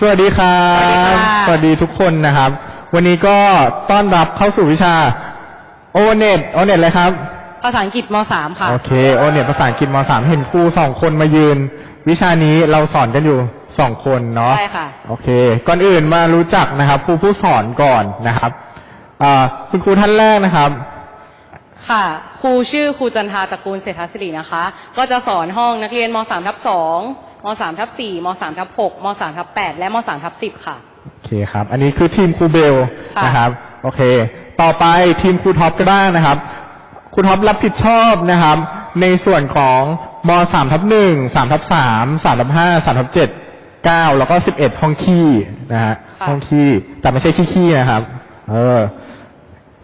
สวัสดีครับสวัสดีค่ะสวัสดีทุกคนนะครับ วันนี้ก็ต้อนรับเข้าสู่วิชาโอเน็ตโอเน็ตเลยครับ ภาษาอังกฤษม .3 ค่ะ โอเคโอเน็ตภาษาอังกฤษมสามเห็นครูสองคนมายืน วิชานี้เราสอนกันอยู่สองคนเนาะ ใช่ค่ะ โอเค ก่อนอื่นมารู้จักนะครับครูผู้สอนก่อนนะครับอ่าคุณครูท่านแรกนะครับ ค่ะ ครูชื่อครูจันทาตระกูลเศรษฐศิรินะคะ ก็จะสอนห้องนักเรียนม .3 ทับ2 ม .3 ทับ4ม .3 ทับ6ม .3 ทับ8และม .3 ทับ10ค่ะ โอเคครับ อันนี้คือทีมครูเบลค่ะนะครับ โอเค ต่อไปทีมครูท็อปก็ได้นะครับครูท็อปรับผิดชอบนะครับ ในส่วนของมสามทับหนึ่งสามทับสามสามทับห้าสามทับเจ็ดเก้าแล้วก็สิบเอ็ดห้องขี้นะฮะค่ะห้องขี้แต่ไม่ใช่ขี้ขี้นะครับ เออ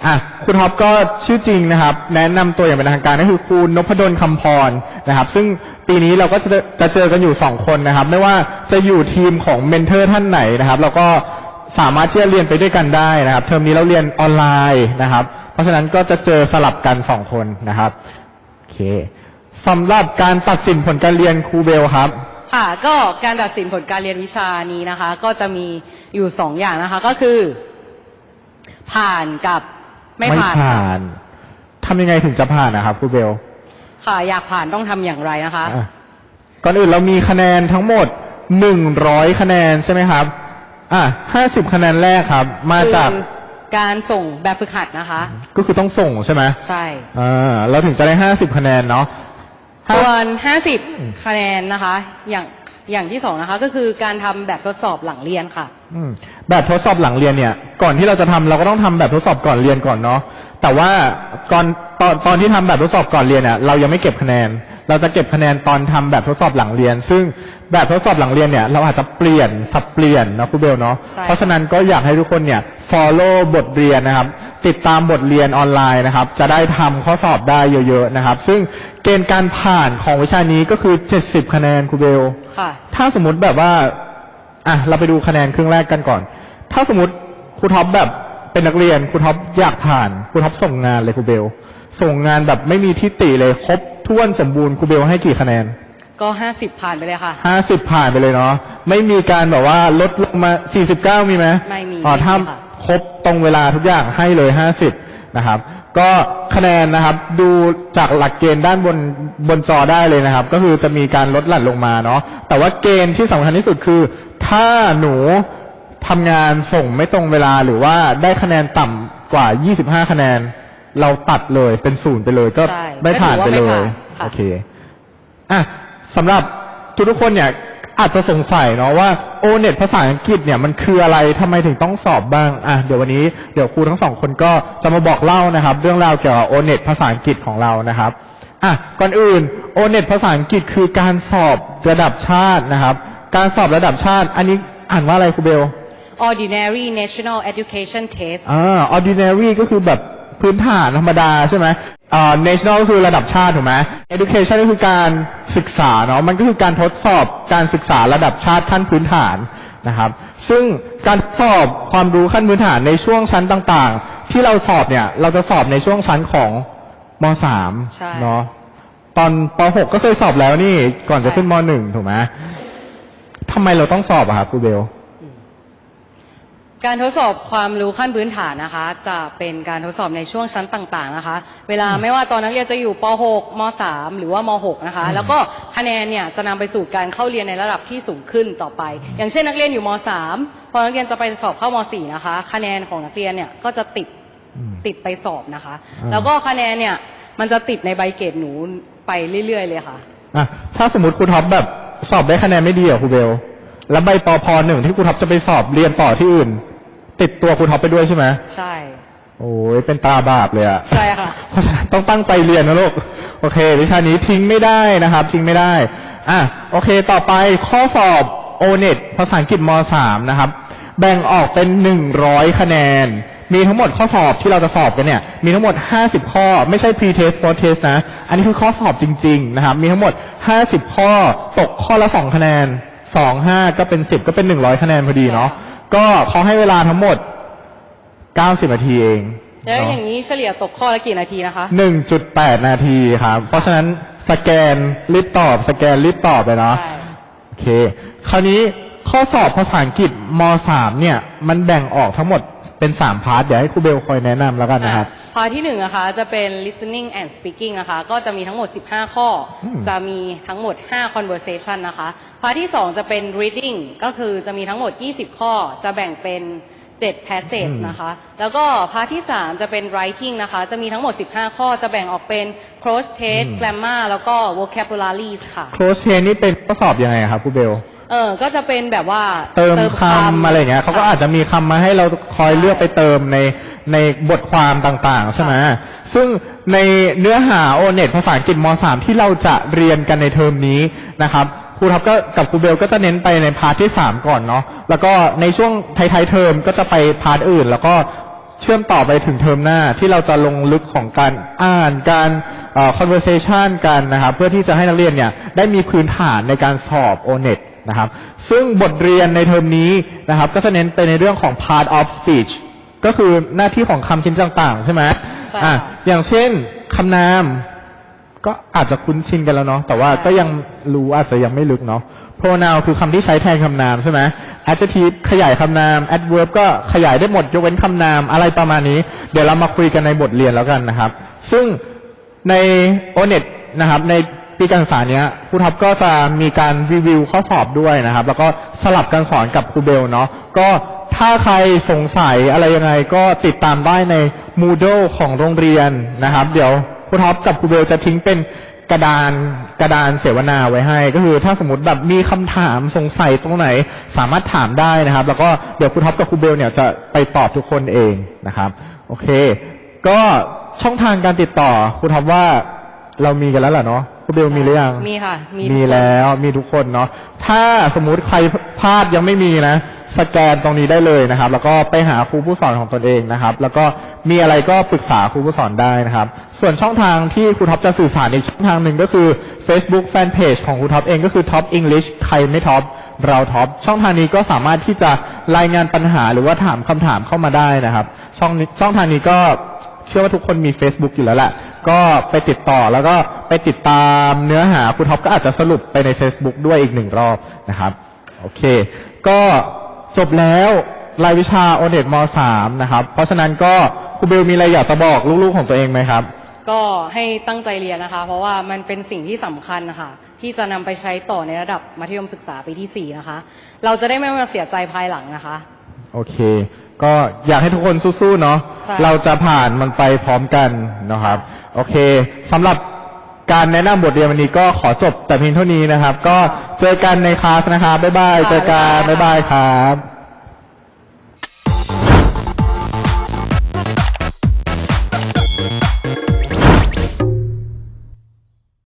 อะครูท็อปก็ชื่อจริงนะครับ แนะนำตัวอย่างเป็นทางการก็คือครูนพดลคำพรนะครับ ซึ่งปีนี้เราก็จะจะเจอกันอยู่สองคนนะครับ ไม่ว่าจะอยู่ทีมของเมนเทอร์ท่านไหนนะครับ เราก็สามารถที่จะเรียนไปด้วยกันได้นะครับ เทอมนี้เราเรียนออนไลน์นะครับ เพราะฉะนั้นก็จะเจอสลับกันสองคนนะครับโอเคสำหรับการตัดสินผลการเรียนครูเบลครับค่ะก็การตัดสินผลการเรียนวิชานี้นะคะ ก็จะมีอยู่สองอย่างนะคะ ก็คือ ผ่านกับ ไม่ผ่านค่ะนทำยังไงถึงจะผ่านนะครับครูเบล ค่ะ อยากผ่านต้องทำอย่างไรนะคะอะก่อนอื่นเรามีคะแนนทั้งหมดหนึ่งร้อยคะแนนใช่ไหมครับ อะห้าสิบคะแนนแรกครับ มาจากคือการส่งแบบฝึกหัดนะคะ ก็คือต้องส่งใช่ไหมใช่อ่าเราถึงจะได้ห้าสิบคะแนนเนาะส่วนอืม50คะแนนนะคะ อย่าง อย่างที่สองนะคะ ก็คือการทำแบบทดสอบหลังเรียนค่ะ อืมแบบทดสอบหลังเรียนเนี่ย ก่อนที่เราจะทำเราก็ต้องทำแบบทดสอบก่อนเรียนก่อนเนาะแต่ว่าก่อนตอนตอนที่ทำแบบทดสอบก่อนเรียนเนี่ยเรายังไม่เก็บคะแนน เราจะเก็บคะแนนตอนทำแบบทดสอบหลังเรียน ซึ่งแบบทดสอบหลังเรียนเนี่ย เราอาจจะเปลี่ยนสับเปลี่ยนนะครูเบลเนาะใช่เพราะฉะนั้นก็อยากให้ทุกคนเนี่ย follow บทเรียนนะครับ ติดตามบทเรียนออนไลน์นะครับ จะได้ทำข้อสอบได้เยอะๆนะครับ ซึ่งเกณฑ์การผ่านของวิชานี้ก็คือ 70 คะแนนครูเบลค่ะ ถ้าสมมติแบบว่า อะเราไปดูคะแนนครึ่งแรกกันก่อน ถ้าสมมติครูท็อปแบบเป็นนักเรียนครูท็อปอยากผ่านครูท็อปส่งงานเลยครูเบล ส่งงานแบบไม่มีทิฏฐิเลยครบถ้วนสมบูรณ์ครูเบลให้กี่คะแนน ก็50ผ่านไปเลยค่ะห้าสิบผ่านไปเลยเนาะไม่มีการแบบว่าลดลงมาสี่สิบเก้ามีไหมไม่มีอ๋อไม่มีถ้าค่ะครบตรงเวลาทุกอย่างให้เลยห้าสิบนะครับ ก็คะแนนนะครับ ดูจากหลักเกณฑ์ด้านบนบนจอได้เลยนะครับ ก็คือจะมีการลดหลั่นลงมาเนาะแต่ว่าเกณฑ์ที่สำคัญที่สุดคือ ถ้าหนูทำงานส่งไม่ตรงเวลาหรือว่าได้คะแนนต่ำกว่า 25 คะแนน เราตัดเลยเป็นศูนย์ไปเลยก็ใช่ไม่ผ่านไปก็ถืเลอว่าไม่ยผ่านค่ะโอเค อะสำหรับทุกทุกๆคนเนี่ย อาจจะสงสัยเนาะว่าโอเน็ตภาษาอังกฤษเนี่ยมันคืออะไรทำไมถึงต้องสอบบ้างอะเดี๋ยววันนี้เดี๋ยวครูทั้งสองคนก็จะมาบอกเล่านะครับ เรื่องราวเกี่ยวกับโอเน็ตภาษาอังกฤษของเรานะครับอะก่อนอื่นโอเน็ตภาษาอังกฤษคือการสอบระดับชาตินะครับ การสอบระดับชาติ อันนี้อ่านว่าอะไรครูเบล Ordinary National Education Test อ่า ordinary ก็คือแบบพื้นฐานธรรมดาใช่ไหมอ่า national ก็คือระดับชาติถูกไหม education ก็คือการ ศึกษาเนาะมันก็คือการทดสอบการศึกษาระดับชาติขั้นพื้นฐานนะครับ ซึ่งการสอบความรู้ขั้นพื้นฐานในช่วงชั้นต่างๆ ที่เราสอบเนี่ย เราจะสอบในช่วงชั้นของมใช่ .3 เนาะตอนป .6 ก็เคยสอบแล้วนี่ก่อนจะขึ้นม .1 ถูกไหมทำไมเราต้องสอบอะครับครูเบล การทดสอบความรู้ขั้นพื้นฐานนะคะ จะเป็นการทดสอบในช่วงชั้นต่างๆนะคะ เวลาไม่ว่าตอนนักเรียนจะอยู่ป .6 ม .3 หรือว่าม .6 นะคะอืมแล้วก็คะแนนเนี่ยจะนำไปสู่การเข้าเรียนในระดับที่สูงขึ้นต่อไป อย่างเช่นนักเรียนอยู่ม .3 พอนักเรียนจะไปสอบเข้าม .4 นะคะ คะแนนของนักเรียนเนี่ยก็จะติดอืมติดไปสอบนะคะอ่าแล้วก็คะแนนเนี่ยมันจะติดในใบเกรดหนูไปเรื่อยๆ เลยค่ะอะถ้าสมมติครูท็อปแบบสอบได้คะแนนไม่ดีอะครูเบลแล้วใบปอพหนึ่งที่ครูท็อปจะไปสอบเรียนต่อที่อื่น ติดตัวครูท็อปไปด้วยใช่ไหมใช่ โอ้ยเป็นตาบาปเลยอะใช่ค่ะ เพราะฉะนั้นต้องตั้งใจเรียนนะลูก โอเค วิชานี้ทิ้งไม่ได้นะครับ ทิ้งไม่ได้ อะ โอเค ต่อไปข้อสอบโอเน็ตภาษาอังกฤษม .3 นะครับ แบ่งออกเป็น100คะแนน มีทั้งหมดข้อสอบที่เราจะสอบกันเนี่ย มีทั้งหมด50ข้อ ไม่ใช่ pre test post test นะ อันนี้คือข้อสอบจริง ๆ นะครับ มีทั้งหมด50ข้อ ตกข้อละ2คะแนน2 5ก็เป็น10ก็เป็น100คะแนนพอดีเนาะ ก็เขาให้เวลาทั้งหมด 90 นาทีเองแล้วเนาะอย่างนี้เฉลี่ยตกข้อละกี่นาทีนะคะหนึ่งจุดแปดนาทีครับ เพราะฉะนั้นสแกนรีบตอบ สแกนรีบตอบเลยเนาะใช่โอเค คราวนี้ข้อสอบภาษาอังกฤษม .3 เนี่ย มันแบ่งออกทั้งหมดเป็นสามพาร์ท เดี๋ยวให้ครูเบลคอยแนะนำแล้วกันนะครับ พาร์ทที่หนึ่งนะคะจะเป็น listening and speaking นะคะก็จะมีทั้งหมด 15 ข้ออมจะมีทั้งหมด 5 conversation นะคะ พาร์ทที่สองจะเป็น reading ก็คือจะมีทั้งหมด 20 ข้อ จะแบ่งเป็น 7 passage นะคะ แล้วก็พาร์ทที่3จะเป็น writing นะคะ จะมีทั้งหมด 15 ข้อ จะแบ่งออกเป็น cross text grammar แล้วก็ vocabularies ค่ะ close c h a i n นี่เป็นข้อสอบยังไงครับครูเบล เออก็จะเป็นแบบว่าเติมคำอะไรอย่างเงี้ยเขาก็อาจจะมีคำมาให้เราคอยเลือกไปเติมใน ในบทความต่างๆ ใช่ไหมซึ่งในเนื้อหาโอเน็ตภาษาอังกฤษม .3 ที่เราจะเรียนกันในเทอมนี้นะครับครูท็อปก็กับครูเบลก็จะเน้นไปในพาร์ทที่3ก่อนเนาะแล้วก็ในช่วงท้ายๆเทอมก็จะไปพาร์ทอื่น แล้วก็เชื่อมต่อไปถึงเทอมหน้าที่เราจะลงลึกของการอ่านการเอ่อ conversation กันนะครับเพื่อที่จะให้นักเรียนเนี่ยได้มีพื้นฐานในการสอบโอเน็ตนะครับ ซึ่งบทเรียนในเทอมนี้นะครับ ก็จะเน้นไปในเรื่องของ part of speech ก็คือหน้าที่ของคำชิ้นต่างๆ ใช่ไหมใช่อะค่ะอย่างเช่นคำนาม ก็อาจจะคุ้นชินกันแล้วเนาะแต่ว่าใช่ก็ยังรู้อาจจะยังไม่ลึกเนาะ pronoun คือคำที่ใช้แทนคำนามใช่ไหม adjective ขยายคำนาม adverb ก็ขยายได้หมดยกเว้นคำนามอะไรประมาณนี้ เดี๋ยวเรามาคุยกันในบทเรียนแล้วกันนะครับ ซึ่งใน o n e t นะครับใน ปีการศึกษาเนี้ยครูท็อปก็จะมีการรีวิวข้อสอบด้วยนะครับ แล้วก็สลับกันสอนกับครูเบลเนาะก็ถ้าใครสงสัยอะไรยังไงก็ติดตามได้ใน Moodle ของโรงเรียนนะครับ เดี๋ยวครูท็อปกับครูเบลจะทิ้งเป็นกระดานกระดานเสวนาไว้ให้ ก็คือถ้าสมมติแบบมีคำถามสงสัยตรงไหนสามารถถามได้นะครับ แล้วก็เดี๋ยวครูท็อปกับครูเบลเนี่ยจะไปตอบทุกคนเองนะครับ โอเค ก็ช่องทางการติดต่อครูท็อปว่าเรามีกันแล้วแหละเนาะ ครูเบลมีหรือยังมีค่ะ มีมีทุกคนแล้วมีทุกคนเนาะถ้าสมมุติใครพลาดยังไม่มีนะสแกนตรงนี้ได้เลยนะครับ แล้วก็ไปหาครูผู้สอนของตนเองนะครับ แล้วก็มีอะไรก็ปรึกษาครูผู้สอนได้นะครับ ส่วนช่องทางที่ครูท็อปจะสื่อสารอีกช่องทางหนึ่งก็คือ Facebook Fanpage ของครูท็อปเองก็คือ Top English ใครไม่ท็อปเราท็อปช่องทางนี้ก็สามารถที่จะรายงานปัญหาหรือว่าถามคำถามเข้ามาได้นะครับ ช่องนี้ช่องทางนี้ก็เชื่อว่าทุกคนมี Facebook อยู่แล้วแหละก็ไปติดต่อแล้วก็ ไปติดตามเนื้อหาครูท็อปก็อาจจะสรุปไปใน Facebook ด้วยอีกหนึ่งรอบนะครับ โอเค ก็จบแล้วรายวิชาโอเน็ตม .3 นะครับ เพราะฉะนั้นก็ครูเบลมีอะไรอยากจะบอกลูกๆของตัวเองไหมครับ ก็ให้ตั้งใจเรียนนะคะ เพราะว่ามันเป็นสิ่งที่สำคัญนะคะที่จะนำไปใช้ต่อในระดับมัธยมศึกษาปีที่4นะคะ เราจะได้ไม่มาเสียใจภายหลังนะคะ โอเค ก็อยากให้ทุกคนสู้ๆเนาะใช่เราจะผ่านมันไปพร้อมกันนะครับ โอเคสำหรับ การแนะนำบทเรียนวันนี้ก็ขอจบแต่เพียงเท่านี้นะครับ ก็เจอกันในคลาสนะครับบ๊ายบายเจอกันบ๊ายบายครับ